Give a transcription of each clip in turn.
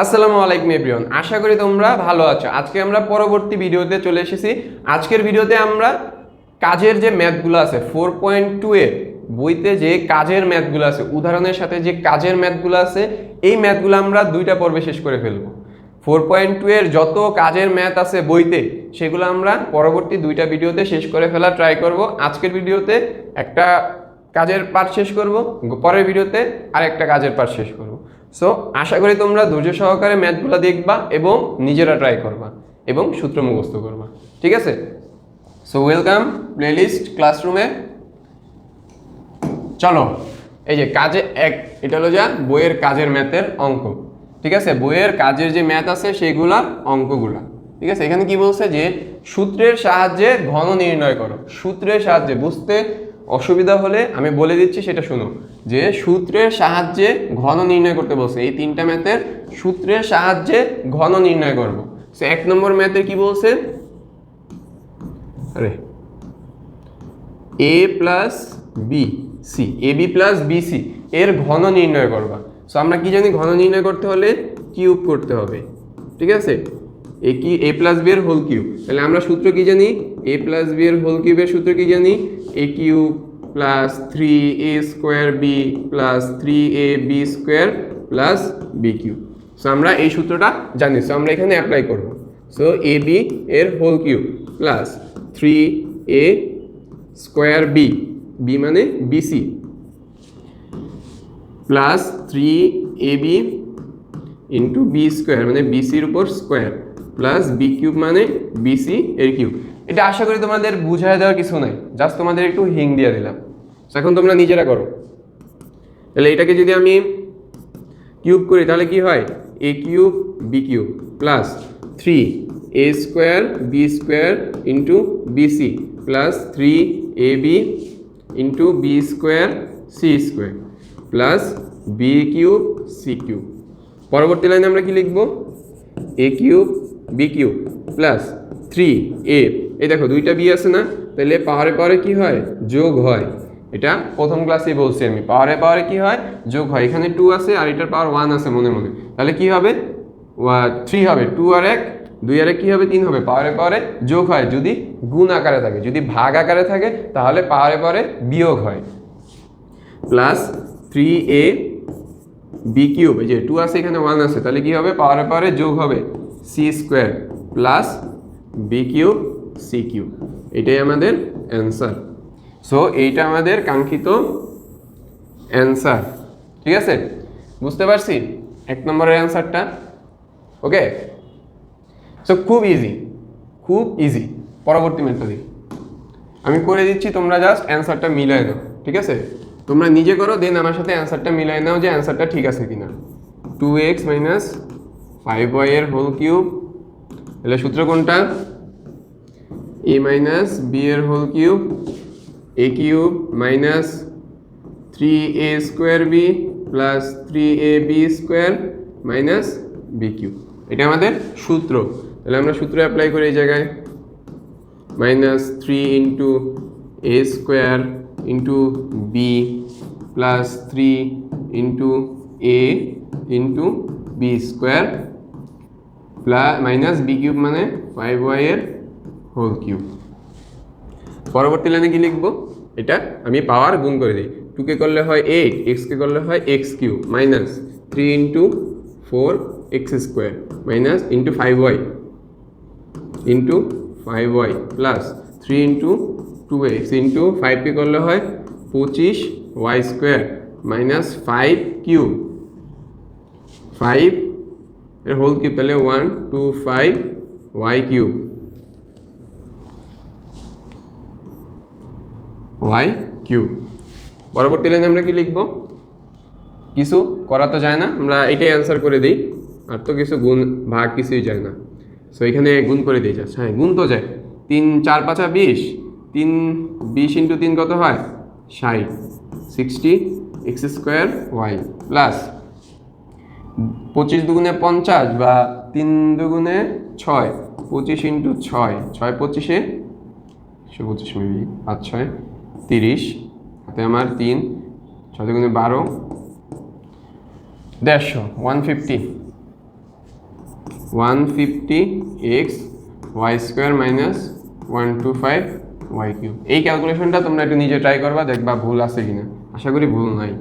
আসসালামু আলাইকুম, এভরিওয়ান। আশা করি তোমরা ভালো আছো। আজকে আমরা পরবর্তী ভিডিওতে চলে এসেছি। আজকের ভিডিওতে আমরা কাজের যে ম্যাথগুলো আছে ফোর পয়েন্ট টু এর বইতে যে কাজের ম্যাথগুলো আছে, উদাহরণের সাথে যে কাজের ম্যাথগুলো আছে, এই ম্যাথগুলো আমরা দুইটা পর্বে শেষ করে ফেলব। ফোর পয়েন্ট টু এর যত কাজের ম্যাথ আছে বইতে, সেগুলো আমরা পরবর্তী দুইটা ভিডিওতে শেষ করে ফেলা ট্রাই করব। আজকের ভিডিওতে একটা কাজের পার্ট শেষ করব, পরের ভিডিওতে আরেকটা কাজের পার্ট শেষ করব। সো আশা করি তোমরা ধৈর্য সহকারে ম্যাথগুলো দেখবা এবং নিজেরা ট্রাই করবা এবং সূত্র মুখস্থ করবা। ঠিক আছে? সো ওয়েলকাম প্লেলিস্ট ক্লাসরুমে চলো, এই যে কাজে এক, এটা হলো যা বইয়ের কাজের ম্যাথের অঙ্ক। ঠিক আছে? বইয়ের কাজের যে ম্যাথ আছে সেগুলা অঙ্কগুলা। ঠিক আছে? এখানে কি বলছে যে সূত্রের সাহায্যে ঘন নির্ণয় করো। সূত্রের সাহায্যে বুঝতে অসুবিধা হলে আমি বলে দিচ্ছি, সেটা শুনো যে সূত্রের সাহায্যে ঘন নির্ণয় করতে বলছে। এই তিনটা ম্যাথের সূত্রের সাহায্যে ঘন নির্ণয় করব। সো এক নম্বর ম্যাথে কি বলছে? আরে A plus B C A B plus B C এর ঘন নির্ণয় করবা। সো আমরা কি জানি? ঘন নির্ণয় করতে হলে কিউব করতে হবে। ঠিক আছে? এ কি এ প্লাস বি এর হোল কিউব তাহলে আমরা সূত্র কি জানি? এ প্লাস বি এর হোল কিউবের সূত্র কি জানি? A cube plus three A square B plus three A B square plus B cube so আমরা এই সূত্রটা জানি। সো আমরা এখানে অ্যাপ্লাই করব। সো এ বি এর whole cube plus three A square B B মানে BC plus three A B into B square মানে বিসির উপর স্কোয়ার প্লাস বি কিউব মানে বিসি এর কিউব এটা আশা করি তোমাদের বুঝায় দেওয়ার কিছু নাই। জাস্ট তোমাদের একটু হিং দিয়ে দিলাম। এখন তোমরা নিজেরা করো। তাহলে এটাকে যদি আমি কিউব করি, তাহলে কি হয়? A cube B cube plus three A square B square into BC plus three A B into B square C square plus B cube C cube পরবর্তী লাইনে আমরা কি লিখব? A cube B cube plus three A এই দেখো, দুইটা B আছে না? তাহলে পাহাড়ে পাহাড়ে কি হয়? যোগ হয়। এটা প্রথম ক্লাসেই বলছি আমি। পাওয়ারে পাওয়ারে কি হয়? যোগ হয়। এখানে টু আছে আর এটার পাওয়ার ওয়ান আছে মনে মনে। তাহলে কি হবে? থ্রি হবে। টু আর এক, দুই আর এক কি হবে? তিন হবে। পাওয়ারে পাওয়ারে যোগ হয়। যদি গুণ আকারে থাকে, যদি ভাগ আকারে থাকে, তাহলে পাওয়ারে পাওয়ারে বিয়োগ হয়। Plus three A B cube যে টু আছে, এখানে ওয়ান আছে। তাহলে কি হবে? পাওয়ারে পাওয়ারে যোগ হবে। C square plus B cube C cube এটাই আমাদের অ্যান্সার সো এইটা আমাদের কাঙ্ক্ষিত অ্যান্সার ঠিক আছে? বুঝতে পারছি? এক নম্বরের অ্যান্সারটা ওকে সো খুব ইজি খুব ইজি পরবর্তী মেথডে আমি করে দিচ্ছি, তোমরা জাস্ট অ্যান্সারটা মিলাই দাও। ঠিক আছে? তোমরা নিজে করো দেন আমার সাথে অ্যান্সারটা মিলাই নাও যে অ্যান্সারটা ঠিক আছে কিনা। Two X minus five Y এর হোল কিউব তাহলে সূত্র কোনটা? এ মাইনাস বি এর whole cube A cube minus three A square B plus three A B square minus B cube এটা আমাদের সূত্র। তাহলে আমরা সূত্র অ্যাপ্লাই করি এই জায়গায়। Minus three into A square into B plus three into A into B square plus minus B cube মানে ফাইভ ওয়াইয়ের হোল কিউব। পরবর্তী লাইনে কি লিখব? এটা আমি পাওয়ার গুণ করে দিই। টুকে করলে হয় এইট, এক্সকে করলে হয় X cube minus three into four X square, minus into five Y, into five Y plus three into two X into ফাইভকে করলে হয় পঁচিশ Y square, minus five cube five এর হোল কিউব তাহলে one, two, five, Y cube. Y cube. পরবর্তী লাইনে আমরা কি লিখব? কিছু করা তো যায় না, আমরা এটাই অ্যান্সার করে দিই। আর তো কিছু গুণ, ভাগ কিছুই যায় না। সো এখানে গুণ করে দিই যাচ্ছে হ্যাঁ গুণ তো যায়। তিন, চার, পাঁচা বিশ। তিন, বিশ ইন্টু তিন কত হয়? ষাট। Sixty X square Y plus পঁচিশ দুগুণে পঞ্চাশ বা তিন দুগুণে ছয়, পঁচিশ ইন্টু ছয় ছয় পঁচিশে একশো পঁচিশ মেবি পাঁচ ছয় তিরিশ, হাতে আমার তিন, ছয় দুগুণে বারো, দেড়শো one fifty one fifty X Y square minus one two five Y cube এই ক্যালকুলেশনটা তোমরা একটু নিজে ট্রাই করবা, দেখবা ভুল আছে কিনা। আশা করি ভুল নাই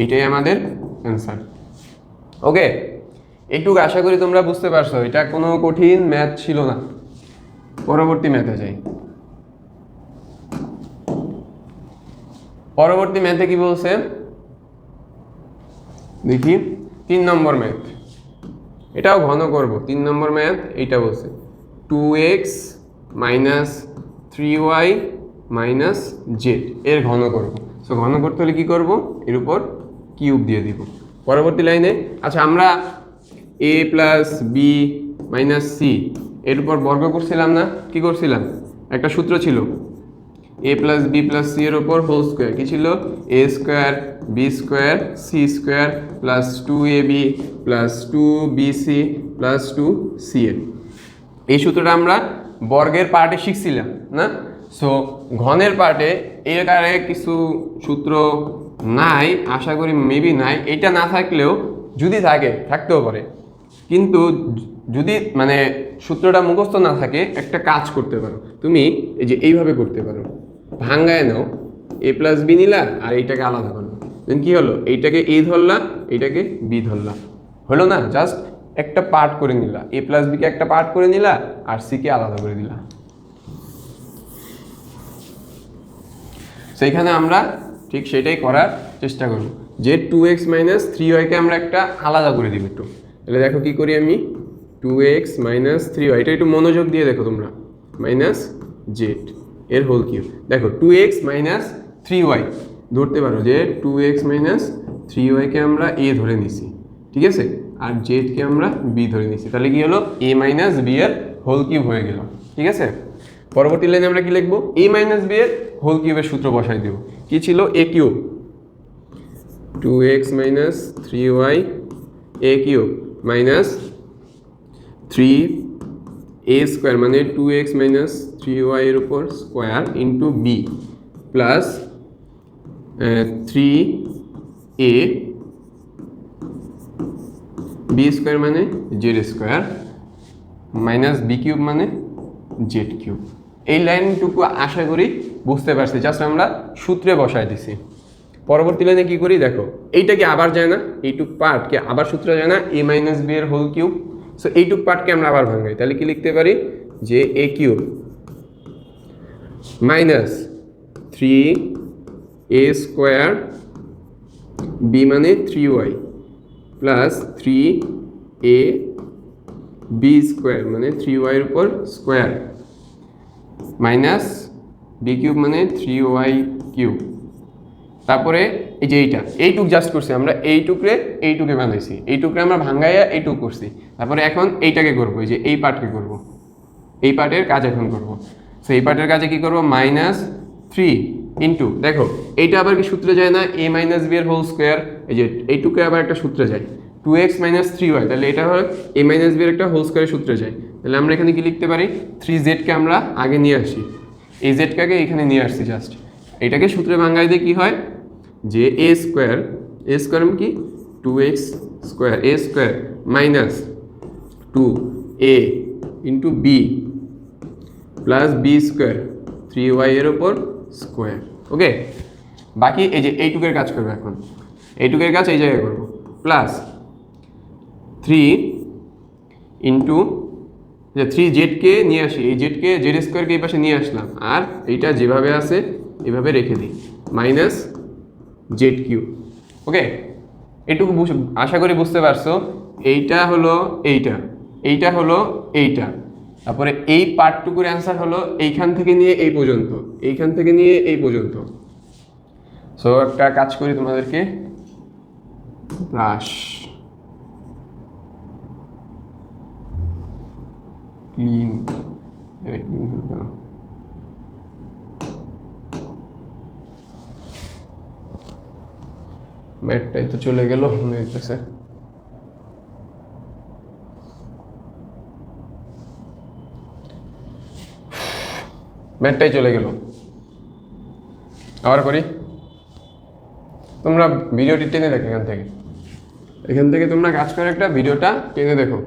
এইটাই আমাদের অ্যান্সার ওকে এইটুকু আশা করি তোমরা বুঝতে পারছ। এটা কোনো কঠিন ম্যাথ ছিল না। পরবর্তী ম্যাথে যাই। পরবর্তী ম্যাথে কি বলছে? দেখি। তিন নম্বর ম্যাথ এটাও ঘন করব। তিন নম্বর ম্যাথ এইটা বলছে। Two X minus three Y minus Z এর ঘন করব। সো ঘন করতে হলে কী করব? এর উপর কিউব দিয়ে দিব। পরবর্তী লাইনে আচ্ছা আমরা A plus B minus C এর উপর বর্গ করছিলাম না, কি করছিলাম? একটা সূত্র ছিল। A plus B plus C এর ওপর হোল স্কোয়ার কী ছিল? A square B square C square plus two A B plus two B C plus two C A এই সূত্রটা আমরা বর্গের পার্টে শিখছিলাম, না? সো ঘনের পার্টে এর কারে কিছু সূত্র নাই, আশা করি মেবি নাই, এটা না থাকলেও যদি থাকে, থাকতেও পারে। কিন্তু যদি মানে সূত্রটা মুখস্থ না থাকে, একটা কাজ করতে পারো। তুমি এই যে এইভাবে করতে পারো। ভাঙ্গায় নাও এ প্লাস বি নিলা, আর এইটাকে আলাদা করল দেন কি হলো? এইটাকে এ ধরলা, এইটাকে বি ধরলা। হলো না? জাস্ট একটা পার্ট করে নিলা। এ প্লাস বিকে একটা পার্ট করে নিলা, আর সিকে আলাদা করে দিলা। সেইখানে আমরা ঠিক সেটাই করার চেষ্টা করব। যে টু এক্স মাইনাস থ্রি ওয়াইকে আমরা একটা আলাদা করে দিব একটু। তাহলে দেখো কি করি আমি? Two X minus three Y এটা একটু মনোযোগ দিয়ে দেখো তোমরা। মাইনাস জেড এর হোল কিউব দেখো two X minus three Y ধরতে পারো যে টু এক্স মাইনাস থ্রি ওয়াইকে আমরা এ ধরে নিছি, ঠিক আছে? আর জেডকে আমরা বি ধরে নিছি। তাহলে কি হলো? এ মাইনাস বি এর হোল কিউব হয়ে গেল, ঠিক আছে? পরবর্তী লাইনে আমরা কি লিখব? এ মাইনাস বি এর হোল কিউবের সূত্র বসাই দেব। কি ছিল? A cube two X minus three Y A cube minus three A square মানে two X minus three Y এর উপর square into B plus three A B square মানে Z square minus B cube মানে Z cube এই লাইনটুকু আশা করি বুঝতে পারছি জাস্ট আমরা সূত্রে বসায় দিছি। পরবর্তী লাইনে কি করি? দেখো এইটাকে আবার যায় না? এইটুক পার্টকে আবার সূত্র যায় না? এ মাইনাস বি এর হোল কিউব সো এইটুক পার্টকে আমরা আবার ভাঙাই। তাহলে কি লিখতে পারি? যে A cube minus three A square B মানে three Y plus three A B square মানে থ্রি ওয়াইয়ের উপর স্কোয়ার মাইনাস বি কিউব মানে থ্রি ওয়াই কিউব তারপরে এই যে এইটা, এইটুক জাস্ট করছি আমরা, এইটুকরে এইটুকে বানাইছি এইটুকরে আমরা ভাঙ্গাইয়া এইটুক করছি। তারপরে এখন এইটাকে করব, এই যে এই পার্টকে করব। এই পার্টের কাজ এখন করব। সো এই পার্টের কাজে কি করব? মাইনাস থ্রি ইন্টু দেখো, এইটা আবার কি সূত্রে যায় না? এ মাইনাস বি এর হোল স্কোয়ার এই যে এইটুকে আবার একটা সূত্রে যায়। Two X minus three Y তাহলে এটা হলো এ মাইনাস বি এর একটা হোল স্কোয়ারের সূত্রে যায়। তাহলে আমরা এখানে কি লিখতে পারি? থ্রি জেডকে আমরা আগে নিয়ে আসি। এই জেডটাকে এখানে নিয়ে আসছি জাস্ট এটাকে সূত্রে ভাঙ্গাই দিয়ে কি হয়? যে এ স্কোয়ার এ স্কোয়ার কি? Two X square A square minus two A into B plus B square three Y এর ওপর স্কোয়ার ওকে বাকি এই যে এইটুকের কাজ করব এখন। এইটুকের কাজ এই জায়গায় করব। প্লাস থ্রি ইন্টু যে থ্রি জেডকে নিয়ে আসি, এই জেডকে জেড স্কোয়ারকে এই পাশে নিয়ে আসলাম, আর এইটা যেভাবে আছে, এভাবে রেখে দিই মাইনাস জেড কিউ ওকে এটুকু আশা করি বুঝতে পারছ, এইটা হলো এইটা এইটা হলো এইটা, তারপরে এই পার্টটুকুর অ্যান্সার হলো এইখান থেকে নিয়ে এই পর্যন্ত, এইখান থেকে নিয়ে এই পর্যন্ত। সো একটা কাজ করি তোমাদেরকে ব্রাশ ক্লিন ম্যাটটাই তো চলে গেল, মনে হইতেছে। ম্যাটটাই চলে গেল। আবার করি। তোমরা ভিডিওটি টেনে দেখো এখান থেকে। এখান থেকে তোমরা কাজ করে একটা ভিডিওটা টেনে দেখো।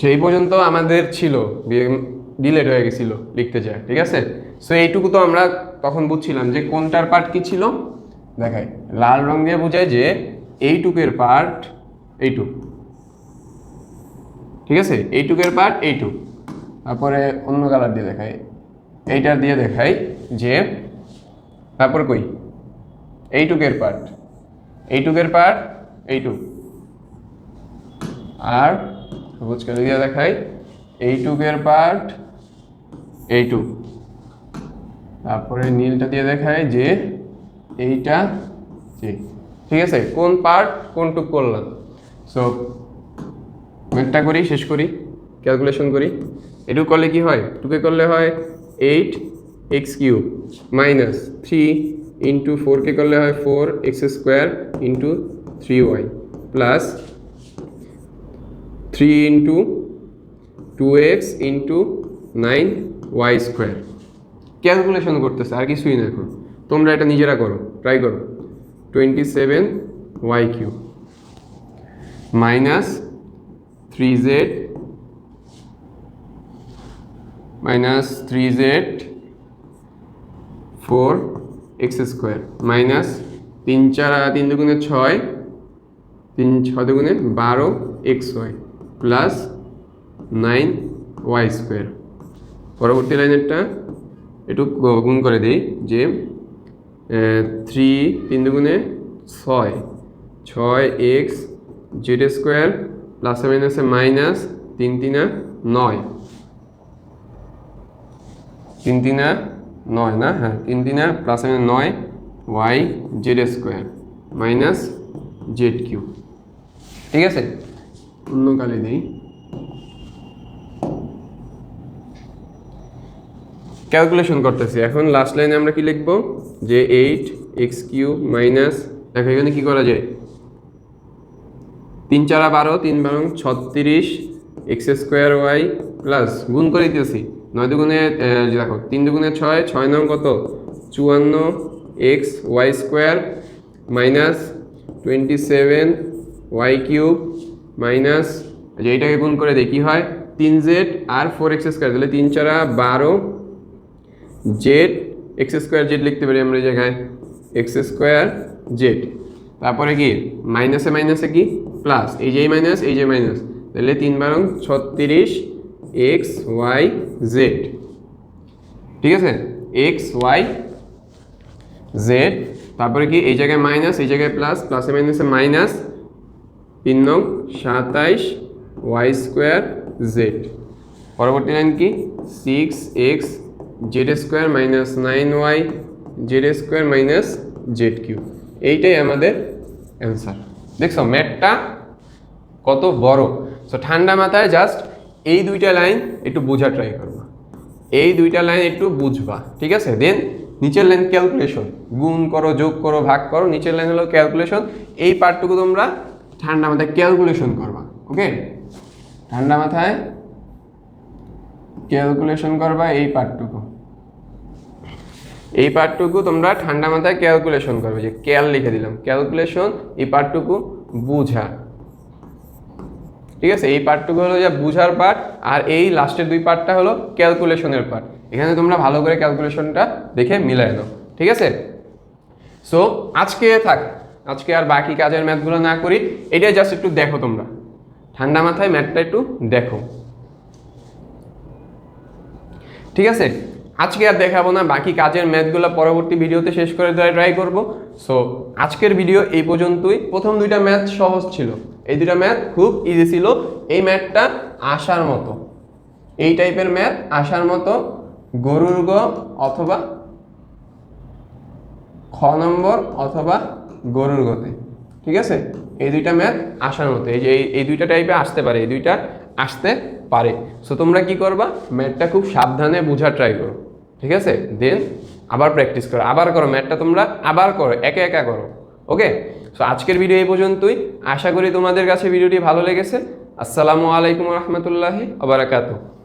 সেই পর্যন্ত আমাদের ছিল। ডিলেট হয়ে গেছিল লিখতে যায়, ঠিক আছে? সো এইটুকু তো আমরা তখন বুঝছিলাম যে কোনটার পার্ট কি ছিল? দেখাই। লাল রং দিয়ে বোঝায় যে এইটুকের পার্ট এইটুক। ঠিক আছে? এইটুকের পার্ট এইটুক। তারপরে অন্য কালার দিয়ে দেখাই। এইটার দিয়ে দেখাই যে, তারপর কই? এইটুকের পার্ট এইটুকের পার্ট এইটুক। আর সবুজ কালি দিয়ে দেখাই এইটুকের পার্ট এইটুক তারপরে নীলটা দিয়ে দেখায় যে এইটা যে। ঠিক আছে? কোন পার্ট কোনটুক করলাম? সো ম্যাথটা করি, শেষ করি ক্যালকুলেশন করি। এটুকু করলে কি হয়? টুকে করলে হয় eight X cube minus three into ফোরকে করলে হয় four X square into three Y plus three into two X into nine Y square calculation করতেছে, আর কিছুই না এখন। তোমরা এটা নিজেরা করো ট্রাই করো। Twenty seven Y cube minus three Z minus three Z four X square minus তিন চার, তিন দুগুণে ছয়, তিন ছয় দুগুণে বারো X Y plus nine Y square পরবর্তী লাইনেরটা একটু গুণ করে দিই যে থ্রি তিন দুগুণে ছয়। ছয় এক্স জেড স্কোয়ার প্লাসে মাইনাসে মাইনাস তিন তিনা নয়। তিন তিনা নয় না? হ্যাঁ তিন তিনা প্লাসে নয় Y Z square minus Z cube ঠিক আছে? অন্য কালে দিই ক্যালকুলেশন করতেছি। এখন লাস্ট লাইনে আমরা কি লিখব? যে এইট এক্স কিউ মাইনাস দেখো এখানে কি করা যায়? তিন চারা বারো, তিন বারো ছত্রিশ এক্স স্কোয়ার ওয়াই প্লাস গুণ করে দিতেছি। নয় দুগুণে দেখো, তিন দুগুণে ছয় ছয় নং কত? চুয়ান্ন X Y square minus twenty seven Y cube minus যে এইটাকে গুণ করে কী হয়? তিন জেড আর ফোর এক্স স্কোয়ার। তাহলে তিন চারা বারো জেড, এক্স স্কোয়ার জেড লিখতে পারি আমরা জায়গায়। X square Z. তারপরে কি? মাইনাসে মাইনাসে কি? প্লাস। এই যে মাইনাস, এই যে মাইনাস। তাহলে তিন বারং ছত্রিশ এক্স ওয়াই জেড। ঠিক আছে? X Y Z. তারপরে কি? এই জায়গায় মাইনাস, এই জায়গায় প্লাস, প্লাসে মাইনাসে মাইনাস, তিন নং সাতাইশ ওয়াই স্কোয়ার জেড। পরবর্তী লাইন কি? Six X Z square minus nine Y Z square minus Z cube এইটাই আমাদের অ্যান্সার। দেখছ ম্যাটটা কত বড়। সো ঠান্ডা মাথায় জাস্ট এই দুইটা লাইন একটু বোঝা ট্রাই করবা। এই দুইটা লাইন একটু বুঝবা, ঠিক আছে? দেন নিচের লাইন ক্যালকুলেশন গুণ করো, যোগ করো, ভাগ করো, নিচের লাইন হলো ক্যালকুলেশন এই পার্টটুকু তোমরা ঠান্ডা মাথায় ক্যালকুলেশন করবা ওকে ঠান্ডা মাথায় ক্যালকুলেশন করবা এই পার্টটুকু এই পার্টটুকু তোমরা ঠান্ডা মাথায় ক্যালকুলেশন করবে, যে ক্যাল লিখে দিলাম। ক্যালকুলেশন এই পার্টটুকু বুঝা। ঠিক আছে? এই পার্টটুকু হলো যে বুঝার পার্ট আর এই লাস্টের দুই পার্টটা হলো ক্যালকুলেশনের পার্ট এখানে তোমরা ভালো করে ক্যালকুলেশনটা দেখে মিলাই নাও। ঠিক আছে? সো আজকে থাক। আজকে আর বাকি কাজের ম্যাথগুলো না করি, এটাই জাস্ট একটু দেখো তোমরা। ঠান্ডা মাথায় ম্যাথটা একটু দেখো। ঠিক আছে? আজকে আর দেখাবো না, বাকি কাজের ম্যাথগুলো পরবর্তী ভিডিওতে শেষ করে দেওয়ার ট্রাই করব। সো আজকের ভিডিও এই পর্যন্তই। প্রথম দুইটা ম্যাথ সহজ ছিল। এই দুইটা ম্যাথ খুব ইজি ছিল। এই ম্যাথটা আসার মতো। এই টাইপের ম্যাথ আসার মতো। গরুর গ অথবা খ নম্বর অথবা গরুর গতে, ঠিক আছে? এই দুইটা ম্যাথ আসার মতো, এই যে এই- দুইটা টাইপে আসতে পারে, এই দুইটা আসতে পারে। সো তোমরা কি করবা? ম্যাথটা খুব সাবধানে বোঝার ট্রাই করো, ঠিক আছে? দেন আবার প্র্যাকটিস করো, আবার করো ম্যাথটা তোমরা আবার করো, একা একা করো ওকে সো আজকের ভিডিও এই পর্যন্তই। আশা করি তোমাদের কাছে ভিডিওটি ভালো লেগেছে। আসসালামু আলাইকুম রহমতুল্লাহি আবরাকাতু